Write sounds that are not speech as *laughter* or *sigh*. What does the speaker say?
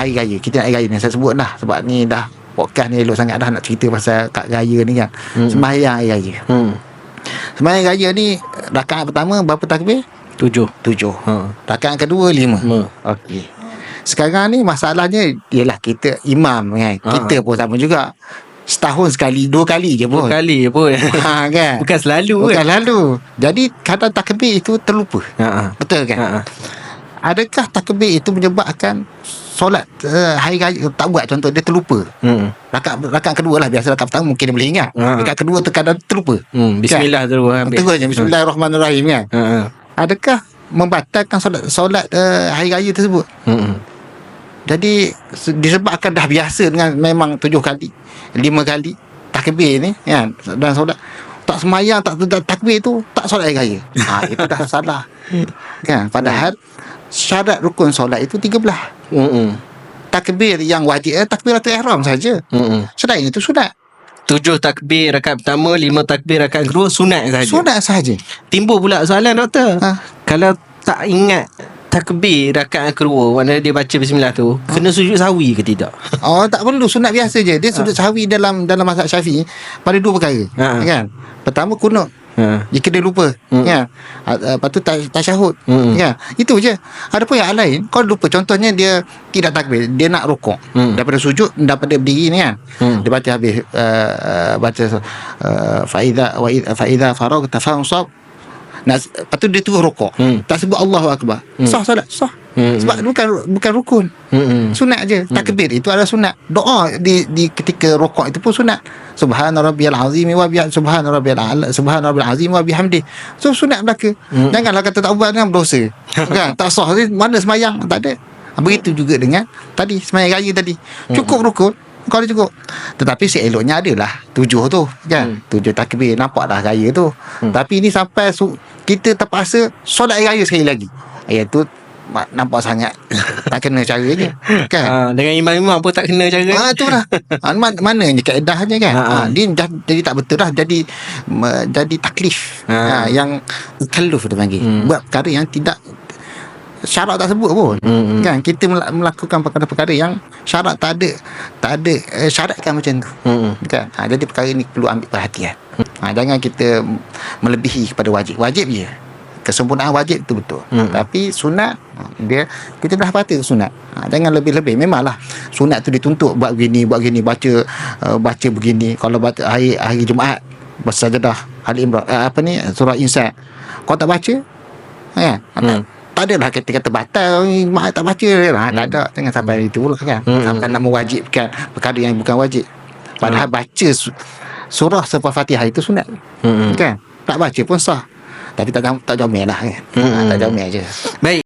hari raya kita nak hari raya ni saya sebut lah sebab ni dah podcast ni elok sangat dah nak cerita pasal kad raya ni kan Hmm. sembahyang hari raya Hmm. sembahyang raya ni rakaat pertama berapa takbir Tujuh. tujuh Ha. rakaat kedua lima Ma. okey sekarang ni masalahnya ialah kita imam kan Ha. kita pun sama juga setahun sekali dua kali je pun Dua kali pun. *laughs* ha, kan Bukan selalu Bukan kan. lalu Jadi kadang takbir itu terlupa Ha. ha. Betul kan? Ha. ha. Adakah takbir itu menyebabkan solat uh, hari raya tak buat contoh dia terlupa. Hmm. Rakaat rakaat kedua lah biasa rakaat pertama mungkin dia boleh ingat. Ha. Rakaat kedua terkadang terlupa. Hmm. Bismillah terus ambil. Terus je bismillahirrahmanirrahim kan. Ha. ha. Adakah membatalkan solat solat uh, hari raya tersebut? Hmm. Jadi se- disebabkan dah biasa dengan memang tujuh kali, lima kali takbir ni kan dan solat tak semayang tak, tak takbir tu tak solat hari raya. *laughs* Ha itu dah salah. Kan padahal syarat rukun solat itu 13. Hmm. Takbir yang wajib eh, takbiratul ihram saja. Hmm. Selain itu sunat. Tujuh takbir rakaat pertama, lima takbir rakaat kedua sunat saja. Sunat saja. Timbul pula soalan doktor. Ha. Kalau tak ingat takbir rakaat kedua mana dia baca bismillah tu, Ha. kena sujud sawi ke tidak? Oh tak perlu sunat biasa je. Dia sudut sahwi dalam dalam mazhab Syafi'i pada dua perkara. Ha. Kan? Pertama kunut Ha. Jika dia lupa Hmm. ya. Ah, ah, Lepas tu tas- tasyahud Hmm. ya. Itu je Ada pun yang lain Kau lupa Contohnya dia Tidak takbir Dia nak rokok Hmm. Daripada sujud Daripada berdiri ni kan Hmm. Dia baca habis uh, uh, Baca uh, Fa'idha wa Fa'idha farag Tafansab Nak, lepas tu dia terus rokok. Hmm. Tak sebut Allahu Akbar. Sah salat Sah. Hmm. Sebab bukan bukan rukun. Hmm. Sunat je Takbir. Itu adalah sunat. Doa di di ketika rokok itu pun sunat. Subhana rabbiyal azim wa bihamdi Subhana rabbiyal a'la Subhana rabbiyal azim wa bihamdi So sunat belaka. Hmm. Janganlah kata tak buat kan berdosa. *laughs* Kan? Tak sah. Mana semayang? Tak ada. Begitu juga dengan tadi semayang raya tadi. Cukup rukun kau ada cukup tetapi seeloknya adalah tujuh tu kan Hmm. tujuh takbir nampak dah raya tu tapi ini sampai su- kita terpaksa solat raya sekali lagi iaitu mak- nampak sangat *laughs* tak kena caranya kan Ha, dengan imam-imam pun tak kena cara. Ah tu lah. *laughs* Ah, man, mana je kaedahnya kan. Ha, ha. Ah, dia dah, jadi tak betul dah jadi me, jadi taklif. Ha. Ah, yang kaluf dia panggil. Hmm. Buat perkara yang tidak syarat tak sebut pun. Hmm. Kan kita mel- melakukan perkara-perkara yang syarat tak ada tak ada eh, syaratkan macam tu. Hmm. Kan? Ha, jadi perkara ni perlu ambil perhatian. Ha, jangan kita melebihi kepada wajib. Wajib je. Kesempurnaan wajib tu betul. Hmm. Tapi sunat ha, dia kita dah pati sunat. Ha, jangan lebih-lebih. Memanglah sunat tu dituntut buat begini, buat begini, baca uh, baca begini. Kalau baca hari hari Jumaat bersajadah Ali Imran uh, apa ni surah Insan. Kau tak baca? Kan? Hmm. Tak adalah kita kata batal Mak tak baca? Ha, Tak ada. Jangan sampai itu pula kan. Hmm. Sampai nak mewajibkan Perkara yang bukan wajib. Padahal baca su- Surah Selepas Fatihah itu sunat. Hmm. Kan? Tak baca pun sah. Tapi tak tak jomel lah kan. Hmm. ha, Tak jomel je. Baik.